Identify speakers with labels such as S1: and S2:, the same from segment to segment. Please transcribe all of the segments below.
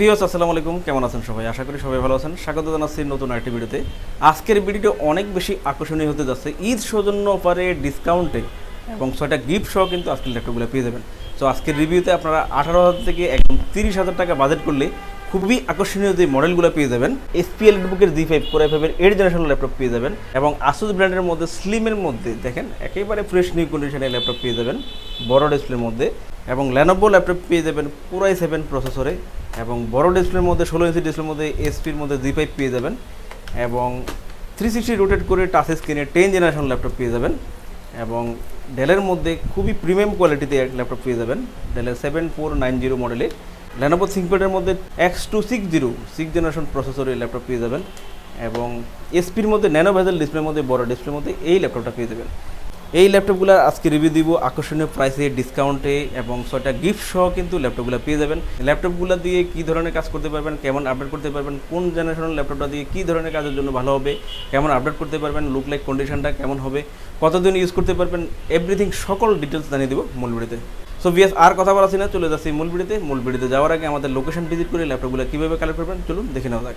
S1: Viewers আসসালামু আলাইকুম। কেমন আছেন সবাই? আশা করি সবাই ভালো আছেন। স্বাগত জানাচ্ছি নতুন আরেকটি ভিডিওতে। আজকের ভিডিওটি অনেক বেশি আকর্ষণীয় হতে যাচ্ছে। ঈদ সৌজন্য অফারে ডিসকাউন্টে এবং ছয়টা গিফট সহ কিন্তু আজকের ল্যাপটপগুলো পেয়ে যাবেন। তো আজকের রিভিউতে আপনারা আঠারো হাজার থেকে একদম তিরিশ হাজার টাকা বাজেট করলে খুবই আকর্ষণীয় যে মডেলগুলো পেয়ে যাবেন, এসপিএল বুকের জি ফাইভ কোর ফাইভের এইট জেনারেশন ল্যাপটপ পেয়ে যাবেন এবং আসুস ব্র্যান্ডের মধ্যে স্লিমের মধ্যে, দেখেন একেবারে ফ্রেশ নিউ কন্ডিশনের ল্যাপটপ পেয়ে যাবেন, বড় ডিসপ্লের মধ্যে এবং ল্যানোভো ল্যাপটপ পেয়ে যাবেন পুরাই সেভেন প্রসেসরে এবং বড় ডিসপ্লের মধ্যে, ষোলো ইঞ্চি ডিসপ্লের মধ্যে এসপির মধ্যে জি ফাইভ পেয়ে যাবেন এবং থ্রি সিক্সটি রোটেট করে টাচ স্ক্রিনে টেন জেনারেশন ল্যাপটপ পেয়ে যাবেন এবং ডেলের মধ্যে খুবই প্রিমিয়াম কোয়ালিটিতে ল্যাপটপ পেয়ে যাবেন ডেলের সেভেন ফোর নাইন জিরো মডেলে ল্যানোভো থিঙ্কপ্যাডের মধ্যে X two six zero six generation প্রসেসরের ল্যাপটপ পেয়ে যাবেন এবং এসপির মধ্যে ন্যানো ভেজেল ডিসপ্লের মধ্যে, বড় ডিসপ্লের মধ্যে এই ল্যাপটপটা পেয়ে যাবেন। এই ল্যাপটপগুলো আজকে রিভিউ দিব, আকর্ষণীয় প্রাইসে ডিসকাউন্টে এবং ছয়টা গিফট সহ কিন্তু ল্যাপটপগুলো পেয়ে যাবেন। ল্যাপটপগুলো দিয়ে কী ধরনের কাজ করতে পারবেন, কেমন আপডেট করতে পারবেন, কোন জেনারেশনের ল্যাপটপটা দিয়ে কী ধরনের কাজের জন্য ভালো হবে, কেমন আপডেট করতে পারবেন লুক লাইক কন্ডিশনটা কেমন হবে, কতদিন ইউজ করতে পারবেন এভরিথিং সকল ডিটেলস জানিয়ে দেবো মূল ভিডিওতে। সো বিএস আর কথা বলাছি না, চলে যাচ্ছি মূল ভিডিওতে। মূল ভিডিওতে যাওয়ার আগে আমাদের লোকেশন ভিজিট করে ল্যাপটপগুলো কীভাবে কালেক্ট করবেন, চলুন দেখে নেওয়া যাক।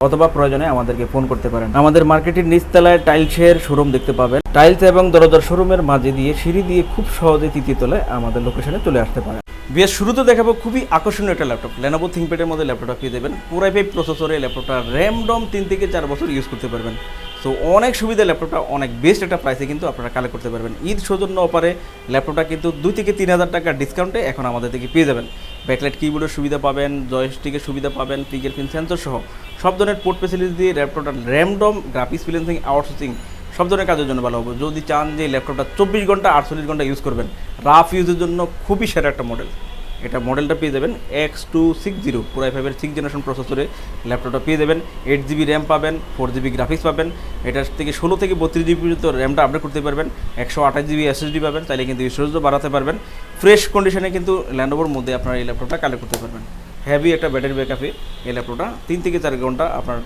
S1: অথবা প্রয়োজনে আমাদেরকে ফোন করতে পারেন। আমাদের মার্কেটের নিচতলায় টাইলসের শোরুম দেখতে পাবেন। টাইলস এবং দরজার শোরুমের মাঝে দিয়ে সিঁড়ি দিয়ে খুব সহজে তৃতীয় তলায় আমাদের লোকেশনে চলে আসতে পারেন। বিয়ের শুরুতে দেখাবো খুবই আকর্ষণীয় একটা ল্যাপটপ লেনোভো থিঙ্কপ্যাডের মধ্যে ল্যাপটপটা পেয়ে দেবেন। পুরাই ফাইভ প্রসেসরে ল্যাপটপটা র্যাম ডম তিন থেকে চার বছর ইউজ করতে পারবেন। সো অনেক সুবিধা, ল্যাপটপটা অনেক বেস্ট একটা প্রাইসে কিন্তু আপনারা কালেক্ট করতে পারবেন। ঈদ সৌজন্য অপারে ল্যাপটপটা কিন্তু দুই থেকে তিন হাজার টাকা ডিসকাউন্টে এখন আমাদের থেকে পেয়ে যাবেন। ব্যাকলাইট কিবোর্ডের সুবিধা পাবেন জয়স্টিকের সুবিধা পাবেন ফিঙ্গার প্রিন্ট সেন্সর সহ সব ধরনের পোর্ট ফেসিলিটি দিয়ে ল্যাপটপটা র্যামডম গ্রাফিক্স ফিলেন্সিং আউটসোর্সিং সব ধরনের কাজের জন্য ভালো হবে। যদি চান যে ল্যাপটপটা চব্বিশ ঘণ্টা আটচল্লিশ ঘণ্টা ইউজ করবেন রাফ ইউজের জন্য খুবই সেরা একটা মডেল এটা মডেলটা পেয়ে যাবেন এক্স টু সিক্স জিরো পুরাই ফাইভের সিক্স জেনারেশন প্রসেসরে ল্যাপটপটা পেয়ে যাবেন এইট জিবি র্যাম পাবেন ফোর জিবি গ্রাফিক্স পাবেন, এটার থেকে ষোলো থেকে বত্রিশ জিবি পর্যন্ত র্যামটা আপডেট করতে পারবেন, একশো আঠাশ জিবি এসএসডি পাবেন তাহলে কিন্তু স্টোরেজও বাড়াতে পারবেন ফ্রেশ কন্ডিশনে কিন্তু ল্যান্ডওভার মধ্যে আপনারা এই ল্যাপটপটা কালেক্ট করতে পারবেন। হ্যাভি একটা ব্যাটারি ব্যাকআপে এই ল্যাপটপটা তিন থেকে চার ঘণ্টা আপনার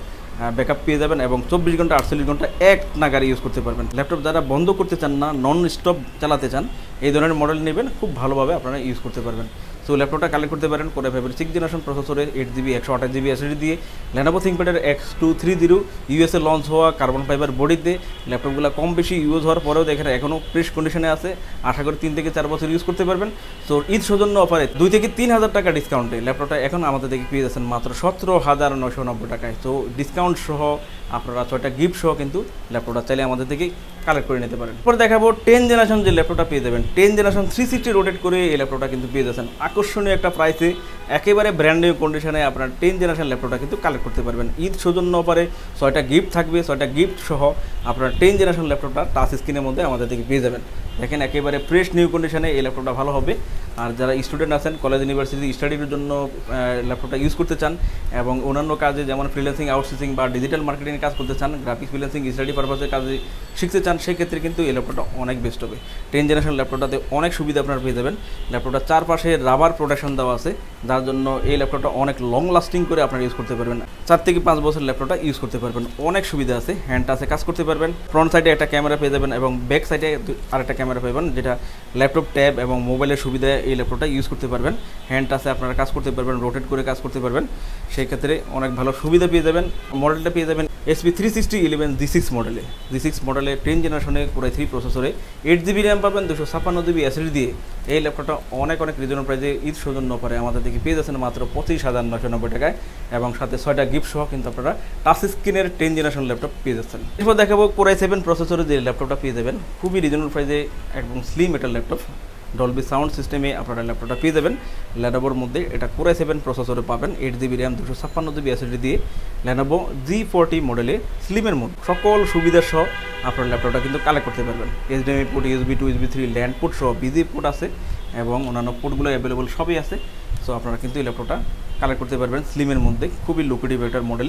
S1: ব্যাকআপ পেয়ে যাবেন এবং চব্বিশ ঘণ্টা আটচল্লিশ ঘণ্টা এক নাগারে ইউজ করতে পারবেন। ল্যাপটপ যারা বন্ধ করতে চান না নন স্টপ চালাতে চান, এই ধরনের মডেল নেবেন, খুব ভালোভাবে আপনারা ইউজ করতে পারবেন। সো ল্যাপটপটা কালেক্ট করতে পারেন, করে ফাইভের সিক্স জেনারেশন প্রসেসরে এইট জিবি একশো আঠাশ জিবি এসএসডি দিয়ে। Lenovo থিঙ্কপ্যাডের X two three zero USA launch হওয়া কার্বন ফাইবার বডিতে। ল্যাপটপগুলো কম বেশি ইউজ হওয়ার পরেও দেখেন এখনও ফ্রেশ কন্ডিশনে আছে। আশা করি তিন থেকে চার বছর ইউজ করতে পারবেন। সো ঈদ সৌজন্য অফারে দুই থেকে তিন হাজার টাকা ডিসকাউন্টে ল্যাপটপটা এখন আমাদের থেকে পেয়ে যাচ্ছেন মাত্র সতেরো হাজার নশো নব্বই টাকায়। তো ডিসকাউন্ট সহ আপনারা ছয়টা গিফট সহ কিন্তু ল্যাপটপটা চাইলে আমাদের থেকে কালেক্ট করে নিতে পারেন। এরপর দেখাবো টেন জেনারেশন যে ল্যাপটপটা পেয়ে যাবেন। Ten generation three sixty rotate করে এই ল্যাপটপটা কিন্তু পেয়ে যাচ্ছেন। আকর্ষণীয় একটা প্রাইসে একেবারে ব্র্যান্ড নিউ কন্ডিশনে আপনার টেন জেনারেশন ল্যাপটপটা কিন্তু কালেক্ট করতে পারবেন। ঈদ সৌজন্য পারে ছয়টা গিফট থাকবে, ছয়টা গিফট সহ আপনার টেন জেনারেশন ল্যাপটপটা টাচ স্ক্রিনের মধ্যে আমাদের থেকে পেয়ে যাবেন। দেখেন একেবারে ফ্রেশ নিউ কন্ডিশনে এই ল্যাপটপটা ভালো হবে। আর যারা স্টুডেন্ট আছেন কলেজ ইউনিভার্সিটি স্টাডির জন্য ল্যাপটপটা ইউজ করতে চান এবং অন্যান্য কাজে যেমন ফ্রিল্যান্সিং আউটসোর্সিং বা ডিজিটাল মার্কেটিংয়ে কাজ করতে চান গ্রাফিক্স ফ্রিল্যান্সিং স্টাডি পারপাসের কাজে শিখতে চান, সেক্ষেত্রে কিন্তু এই ল্যাপটপটা অনেক বেস্ট হবে। টেন জেনারেশন ল্যাপটপটাতে অনেক সুবিধা আপনারা পেয়ে যাবেন। ল্যাপটপটা চারপাশে রাবার প্রোটেকশন দেওয়া আছে, যার জন্য এই ল্যাপটপটা অনেক লং লাস্টিং করে আপনারা ইউজ করতে পারবেন। চার থেকে পাঁচ বছর ল্যাপটপটা ইউজ করতে পারবেন। অনেক সুবিধা আছে হ্যান্ড টাচে কাজ করতে পারবেন। ফ্রন্ট সাইডে একটা ক্যামেরা পেয়ে যাবেন এবং ব্যাক সাইডে আরেকটা ক্যামেরা পাবেন যেটা ল্যাপটপ ট্যাব এবং মোবাইলের সুবিধা এই ল্যাপটপটা ইউজ করতে পারবেন। হ্যান্ড টাচে আপনারা কাজ করতে পারবেন রোটেট করে কাজ করতে পারবেন। সেই ক্ষেত্রে অনেক ভালো সুবিধা পেয়ে যাবেন। মডেলটা পেয়ে যাবেন HP three sixty eleven G six মডেলে জি সিক্স মডেলে টেন জেনারেশনে পুরো থ্রি প্রসেসরে এইট জিবি র্যাম পাবেন, দুশো ছাপ্পান্ন জিবি এসএসডি দিয়ে। এই ল্যাপটপটা অনেক অনেক রিজনেবল প্রাইজে ঈদ সৌজন্য পরে আমাদের থেকে পেয়ে যাচ্ছেন মাত্র পঁচিশ হাজার নশো নব্বই টাকায় এবং সাথে ছয়টা গিফট সহ কিন্তু আপনারা টাচ স্ক্রিনের টেন জেনারেশন ল্যাপটপ পেয়ে যাচ্ছেন। এরপর দেখাবো কোরাই সেভেন প্রসেসরে যে ল্যাপটপটা পেয়ে যাবেন। খুবই রিজনেবল প্রাইজে একদম স্লিম একটা ল্যাপটপ। ডলবি সাউন্ড সিস্টেমে আপনারা ল্যাপটপটা পেয়ে যাবেন। ল্যানোভোর মধ্যে এটা কোরাই সেভেন প্রসেসরে পাবেন এইট জিবি র্যাম দুশো ছাপ্পান্ন জিবি এসএসডি দিয়ে। ল্যানোভো জি ফোরটি মডেলে স্লিমের মধ্যে সকল সুবিধা সহ আপনার ল্যাপটপটা কিন্তু কালেক্ট করতে পারবেন। HDMI port USB two USB three LAN port সহ বিজি পোর্ট আছে এবং অন্যান্য পোর্টগুলো অ্যাভেলেবল সবই আছে। সো আপনারা কিন্তু এই ল্যাপটপটা কালেক্ট করতে পারবেন স্লিমের মধ্যে। খুবই লুকেটিভ একটা মডেল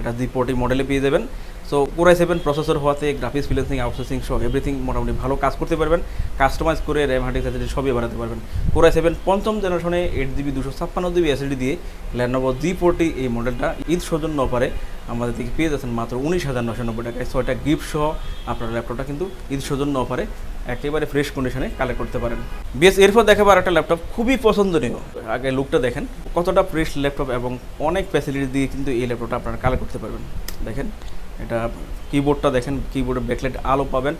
S1: এটা দুই পোর্টি মডেলে পেয়ে যাবেন। So core i seven processor হওয়াতে গ্রাফিক্স ফিলেন্সিং আউটসোর্সিং সহ এভরিথিং মোটামুটি ভালো কাজ করতে পারবেন। কাস্টমাইজ করে র্যাম হার্ডিক এসএসডি সবই বাড়াতে পারবেন। কোরাই সেভেন পঞ্চম জেনারেশনে এইট জিবি দুশো ছাপ্পান্ন জিবি এসএসডি দিয়ে ল্যানোভো জি ফোরটি এই মডেলটা ঈদ সৌজন্য অফারে আমাদের থেকে পেয়ে যাচ্ছেন মাত্র উনিশ হাজার নশো নব্বই টাকায় ছয়টা গিফট সহ আপনার ল্যাপটপটা কিন্তু ঈদ সৌজন্য অফারে একেবারে ফ্রেশ কন্ডিশনে কালেক্ট করতে পারেন। বেশ, এরপর দেখাবো আর একটা ল্যাপটপ খুবই পছন্দনীয়। আগে লুকটা দেখেন, কতটা ফ্রেশ ল্যাপটপ এবং অনেক ফ্যাসিলিটি দিয়ে কিন্তু এই ল্যাপটপটা আপনারা কালেক্ট করতে পারবেন। দেখেন, এটা কিবোর্ডটা দেখেন কিবোর্ডের ব্যাকলাইট আলো পাবেন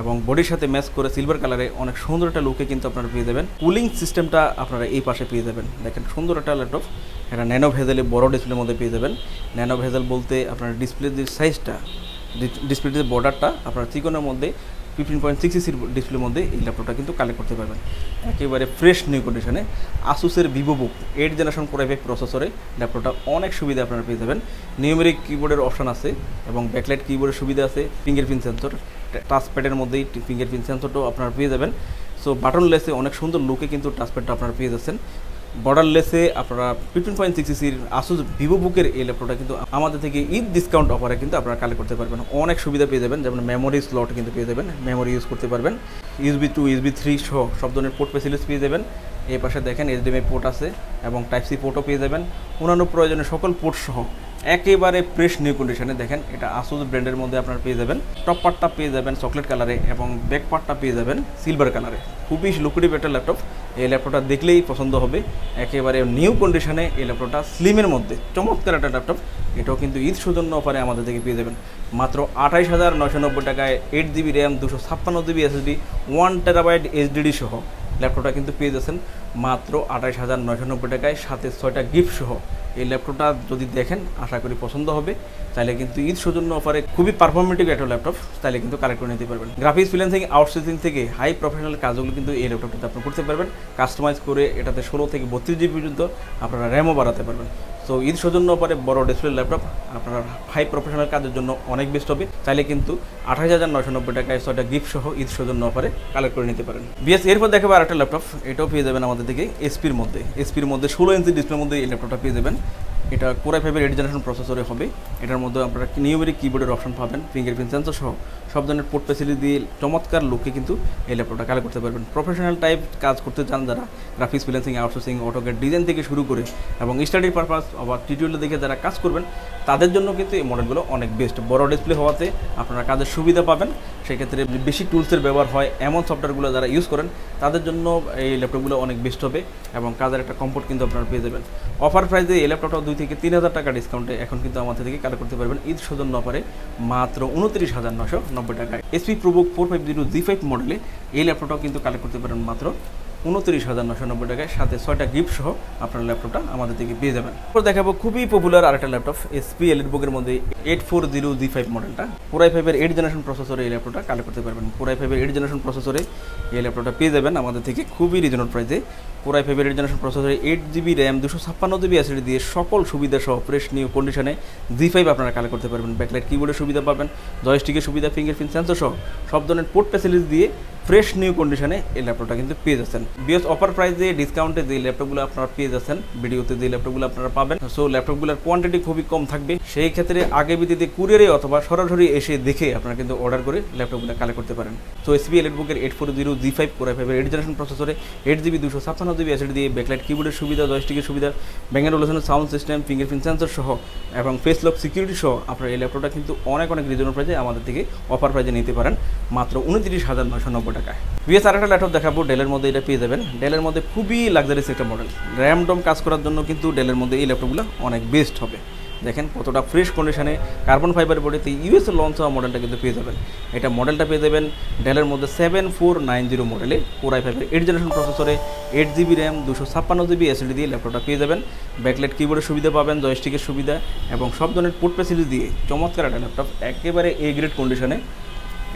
S1: এবং বডির সাথে ম্যাচ করে সিলভার কালারে অনেক সুন্দর একটা লুকে কিন্তু আপনারা পেয়ে যাবেন। কুলিং সিস্টেমটা আপনারা এই পাশে পেয়ে যাবেন। দেখেন, সুন্দর একটা ল্যাপটপ এটা ন্যানো ভেজেলে বড় ডিসপ্লের মধ্যে পেয়ে যাবেন। ন্যানো ভেজেল বলতে আপনার ডিসপ্লের যে সাইজটা ডিসপ্লের যে বর্ডারটা আপনার চিকনের মধ্যে ফিফটিন পয়েন্ট সিক্স সির ডিসপ্লের মধ্যে এই ল্যাপটপটা কিন্তু কালেক্ট করতে পারবেন। একেবারে ফ্রেশ নিউ কন্ডিশনে আসুসের Vivo book eight generation core i five প্রসেসরে ল্যাপটপটা অনেক সুবিধা আপনারা পেয়ে যাবেন। নিউমেরিক কিবোর্ডের অপশন আছে এবং ব্যাকলাইট কিবোর্ডের সুবিধা আছে ফিঙ্গারপ্রিন্ট সেন্সর টাচপ্যাডের মধ্যেই ফিঙ্গারপ্রিন্ট সেন্সরটাও আপনারা পেয়ে যাবেন। সো বাটন লেসে অনেক সুন্দর লুকে কিন্তু টাচপ্যাডটা আপনারা পেয়ে যাচ্ছেন। বর্ডার লেসে আপনারা ফিফটিন পয়েন্ট সিক্স সির আসুস ভিভো বুকের এই ল্যাপটপটা কিন্তু আমাদের থেকে ঈদ ডিসকাউন্ট অফারে কিন্তু আপনারা কালেক্ট করতে পারবেন। অনেক সুবিধা পেয়ে যাবেন, যেমন মেমোরি স্লট কিন্তু পেয়ে যাবেন মেমোরি ইউজ করতে পারবেন। ইউসবি টু ইউসবি থ্রি সহ সব ধরনের পোর্ট ফেসিলিটিস পেয়ে যাবেন। এই পাশে দেখেন এইচডিএমআই পোর্ট আছে এবং টাইপ সি পোর্টও পেয়ে যাবেন। অন্যান্য প্রয়োজনে সকল পোর্ট সহ একেবারে ফ্রেশ নিউ কন্ডিশনে দেখেন, এটা আসুস ব্র্যান্ডের মধ্যে আপনারা পেয়ে যাবেন। টপ পার্টটা পেয়ে যাবেন চকলেট কালারে এবং ব্যাক পার্টটা পেয়ে যাবেন সিলভার কালারে খুবই লুকুটিভ একটা ল্যাপটপ এই ল্যাপটপটা দেখলেই পছন্দ হবে। একেবারে নিউ কন্ডিশনে এই ল্যাপটপটা স্লিমের মধ্যে। চমৎকার একটা ল্যাপটপ এটাও কিন্তু ঈদ সৌজন্য অফারে আমাদের থেকে পেয়ে যাবেন। মাত্র আঠাইশ হাজার নশো নব্বই টাকায় এইট জিবি র্যাম দুশো ছাপ্পান্ন GB SSD one terabyte HDD সহ ল্যাপটপটা কিন্তু পেয়ে যাচ্ছেন। মাত্র আঠাইশ হাজার নয়শো নব্বই টাকায় সাথে ছয়টা গিফট সহ এই ল্যাপটপটা যদি দেখেন, আশা করি পছন্দ হবে। তাহলে কিন্তু ঈদ সৌজন্য অফারে খুবই পারফরমেটিভ একটা ল্যাপটপ তাহলে কিন্তু কালেক্ট করে নিতে পারবেন। গ্রাফিক্স ফ্রিল্যান্সিং আউটসোর্সিং থেকে হাই প্রফেশনাল কাজগুলো কিন্তু এই ল্যাপটপটাতে আপনি করতে পারবেন। কাস্টমাইজ করে এটাতে ষোলো থেকে বত্রিশ জিবি পর্যন্ত আপনারা র্যামও বাড়াতে পারবেন। সো ঈদ সৌজন্য অফারে বড় ডিসপ্লে ল্যাপটপ, আপনার হাই প্রফেশনাল কাজের জন্য অনেক বেস্ট হবে। চাইলে কিন্তু আঠাশ হাজার নয়শো নব্বই টাকায় ছয়টা গিফট সহ ঈদ সৌজন্য অফারে কালেক্ট করে নিতে পারেন। বিএস, এরপর দেখাবো আর একটা ল্যাপটপ, এটাও পেয়ে যাবেন আমাদের থেকে এসপির মধ্যে। এসপির মধ্যে ষোলো ইঞ্চি ডিসপ্লের মধ্যে এই ল্যাপটপটা পেয়ে যাবেন। এটা কোরাই ফাইভের এইট জেনারেশন প্রসেসরে হবে। এটার মধ্যে আপনারা নিউমেরিক কিবোর্ডের অপশন পাবেন ফিঙ্গারপ্রিন্ট সেন্সর সহ। সব ধরনের পোর্ট ফেসিলিটি দিয়ে চমৎকার লুকে কিন্তু এই ল্যাপটপটা কালেক্ট করতে পারবেন। প্রফেশনাল টাইপ কাজ করতে চান যারা graphics freelancing outsourcing AutoCAD design থেকে শুরু করে এবং স্টাডি পারপাস আবার টিউটোরিয়াল দেখে যারা কাজ করবেন, তাদের জন্য কিন্তু এই মডেলগুলো অনেক বেস্ট বড় ডিসপ্লে হওয়াতে আপনারা কাজের সুবিধা পাবেন। সেক্ষেত্রে বেশি টুলসের ব্যবহার হয়। এমন সফটওয়্যারগুলো যারা ইউজ করেন, তাদের জন্য এই ল্যাপটপগুলো অনেক বেস্ট হবে এবং কাজের একটা কমফোর্ট কিন্তু আপনারা পেয়ে যাবেন। অফার প্রাইসে এই ল্যাপটপটা দুই থেকে তিন হাজার টাকা ডিসকাউন্টে এখন কিন্তু আমাদের থেকে কালেক্ট করতে পারবেন ঈদ সৌজন্য অফারে মাত্র উনত্রিশ হাজার নশো নব্বই টাকায়। HP ProBook four five zero G five মডেলে এই ল্যাপটপটাও কিন্তু কালেক্ট করতে পারেন মাত্র উনত্রিশ হাজার নশো নব্বই টাকায় সাথে ছয়টা গিফট সহ আপনার ল্যাপটপটা আমাদের থেকে পেয়ে যাবেন। এরপর দেখাবো খুবই পপুলার আরেকটা ল্যাপটপ এসপি এলিট বুকের মধ্যে eight four zero G five মডেলটা পুরাই ফাইভের এইট জেনারেশন প্রসেসরে এই ল্যাপটপটা কালেক্ট করতে পারবেন। পুরাই ফাইভের এইট জেনারেশন প্রসেসরে এই ল্যাপটপটা পেয়ে যাবেন আমাদের থেকে খুবই রিজনেবল প্রাইসে পুরাই ফাইভের এইট জেনারেশন প্রসেসরে এইট জিবি র্যাম দুশো ছাপ্পান্ন জিবি অ্যাসিডি দিয়ে সকল সুবিধা সহ ফ্রেশ নিউ কন্ডিশনে জি ফাইভ আপনারা কালেক্ট করতে পারবেন। ব্যাকলাইট কিবোর্ডের সুবিধা পাবেন জয়স্টিকের সুবিধা ফিঙ্গারপ্রিন্ট সেন্সর সহ সব ধরনের পোর্ট ফ্যাসিলিটি দিয়ে ফ্রেশ নিউ কন্ডিশনে এই ল্যাপটপটা কিন্তু পেয়ে যাচ্ছেন। বিএস অফার প্রাইসে ডিসকাউন্টে যে ল্যাপটপগুলো আপনারা পেয়ে যাচ্ছেন, ভিডিওতে যে ল্যাপটপগুলো আপনারা পাবেন সো ল্যাপটপগুলোর কোয়ান্টিটি খুবই কম থাকবে। সেই ক্ষেত্রে আগে বিদিতে কুরিয়ারে অথবা সরাসরি এসে দেখে আপনারা কিন্তু অর্ডার করে ল্যাপটপগুলো কালেক্ট করতে পারেন। So HP এলেটবুকের eight four zero G five core i ফাইভের এইট জেনারেশন প্রসেসরে এইট জিবি দুশো ছাপ্পান্ন জিবি অ্যাসিড দিয়ে ব্যাকলাইট কিবোর্ডের সুবিধা জয়স্টিকের সুবিধা ব্যাঙ্গের ব্যাঙ্গালোলেশনের সাউন্ড সিস্টেম ফিঙ্গারপ্রিন্ট সেন্সর সহ, এবং ফেস লক সিকিউরিটি সহ আপনার এই ল্যাপটপটা কিন্তু অনেক অনেক রিজনেবল প্রাইসে আমাদের থেকে অফার প্রাইসে নিতে পারেন। মাত্র উনত্রিশ হাজার নশো নব্বই টাকায় বিএস আরেকটা ল্যাপটপ দেখাবো ডেলের মধ্যে এটা পেয়ে যাবেন। ডেলের মধ্যে খুবই লাক্সারিস একটা মডেল র্যাম ডম কাজ করার জন্য কিন্তু ডেলের মধ্যে এই ল্যাপটপগুলো অনেক বেস্ট হবে। দেখেন কতটা ফ্রেশ কন্ডিশনে কার্বন ফাইবার বডিতে ইউএস লঞ্চ হওয়া মডেলটা কিন্তু পেয়ে যাবেন। এটা মডেলটা পেয়ে যাবেন ডেলের মধ্যে সেভেন ফোর নাইন জিরো মডেলে কোরাই ফাইভের এইট জেনারেশন প্রসেসরে এইট জিবি র্যাম দুশো ছাপ্পান্ন জিবি এসএসডি দিয়ে ল্যাপটপটা পেয়ে যাবেন। ব্যাকলাইট কিবোর্ডের সুবিধা পাবেন জয়স্টিকের সুবিধা এবং সব ধরনের পোর্ট ফেসিলিটি দিয়ে চমৎকার একটা ল্যাপটপ একেবারে এ গ্রেড কন্ডিশনে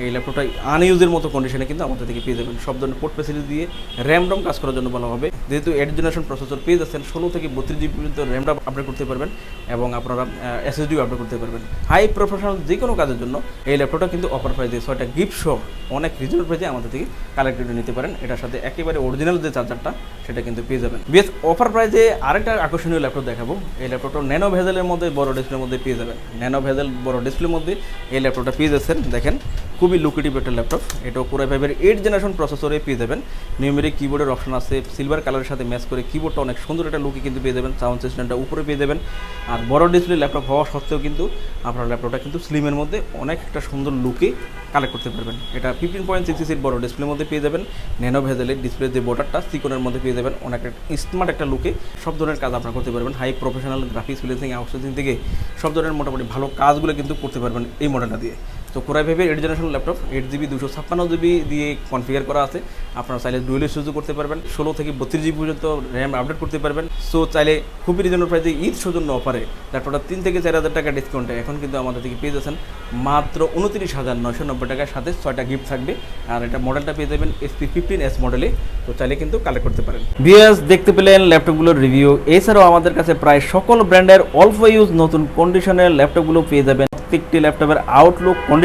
S1: এই ল্যাপটপটা আনইউজের মতো কন্ডিশনে কিন্তু আমাদের থেকে পেয়ে যাবেন। সব ধরনের পোর্ট ফেসিলিটি দিয়ে র্যাম রম কাজ করার জন্য বলা হবে। যেহেতু এইট জেনারেশন প্রসেসর পেয়ে যাচ্ছেন, ষোলো থেকে বত্রিশ জিবি পর্যন্ত র্যামটা আপডেট করতে পারবেন এবং আপনারা এসএসডিও আপডেট করতে পারবেন। হাই প্রফেশনাল যে কোনো কাজের জন্য এই ল্যাপটপটা কিন্তু অফার প্রাইজে ছয়টা গিফট সহ অনেক রিজনেবল প্রাইজে আমাদের থেকে কালেক্ট করে নিতে পারেন। এটার সাথে একেবারে অরিজিনাল যে চার্জারটা সেটা কিন্তু পেয়ে যাবেন। বেশ অফার প্রাইজে আরেকটা আকর্ষণীয় ল্যাপটপ দেখাবো। এই ল্যাপটপটা ন্যানো ভেজেলের মধ্যে, বড় ডিসপ্লের মধ্যে পেয়ে যাবেন। ন্যানো ভেজেল বড় ডিসপ্লের মধ্যে এই ল্যাপটপটা পেয়ে যাচ্ছেন। দেখেন খুবই লুকেটিভ একটা ল্যাপটপ এটাও পুরো ফাইভের এইট জেনারেশন প্রসেসরে পেয়ে যাবেন। নিউমেরিক কিবোর্ডের অপশন আছে সিলভার কালারের সাথে ম্যাচ করে কিবোর্ডটা অনেক সুন্দর একটা লুকে কিন্তু পেয়ে যাবেন সাউন্ড সিস্টেমটা উপরে পেয়ে যাবেন। আর বড় ডিসপ্লে ল্যাপটপ হওয়া সত্ত্বেও কিন্তু আপনার ল্যাপটপটা কিন্তু স্লিমের মধ্যে অনেক একটা সুন্দর লুকে কালেক্ট করতে পারবেন। এটা ফিফটিন পয়েন্ট সিক্স সিক্স বড় ডিসপ্লের মধ্যে পেয়ে যাবেন। ন্যানো ভেজেলের ডিসপ্লে যে বোর্ডারটা সিকনের মধ্যে পেয়ে যাবেন। অনেক স্মার্ট একটা লুকে সব ধরনের কাজ আপনারা করতে পারবেন। High professional graphics freelancing outsourcing থেকে সব ধরনের মোটামুটি ভালো কাজগুলো কিন্তু করতে পারবেন এই মডেলটা দিয়ে। তো কোরাই ফাইভের eight generation laptop eight GB দুশো ছাপ্পান্ন জিবি দিয়ে কনফিগার করা আছে। আপনারা চাইলে ডুয়েল ইউজও করতে পারবেন। ষোলো থেকে বত্রিশ জিবি পর্যন্ত র্যাম আপডেট করতে পারবেন। সো চাইলে খুবই রিজনেবল প্রাইসে ঈদ সৌজন্য অফারে ল্যাপটপটা তিন থেকে চার হাজার টাকা ডিসকাউন্টে এখন কিন্তু আমাদের থেকে পেয়ে যাচ্ছেন। মাত্র উনত্রিশ হাজার নয়শো নব্বই টাকার সাথে ছয়টা গিফট থাকবে। আর এটা মডেলটা পেয়ে যাবেন এসপি ফিফটিন এস মডেলে তো চাইলে কিন্তু কালেক্ট করতে পারেন। বিএস দেখতে পেলেন ল্যাপটপগুলোর রিভিউ এছাড়াও আমাদের কাছে প্রায় সকল ব্র্যান্ডের অল্প ইউজ নতুন কন্ডিশনের ল্যাপটপগুলো পেয়ে যাবেন। প্রত্যেকটি ল্যাপটপের আউটলুক কন্ডিশন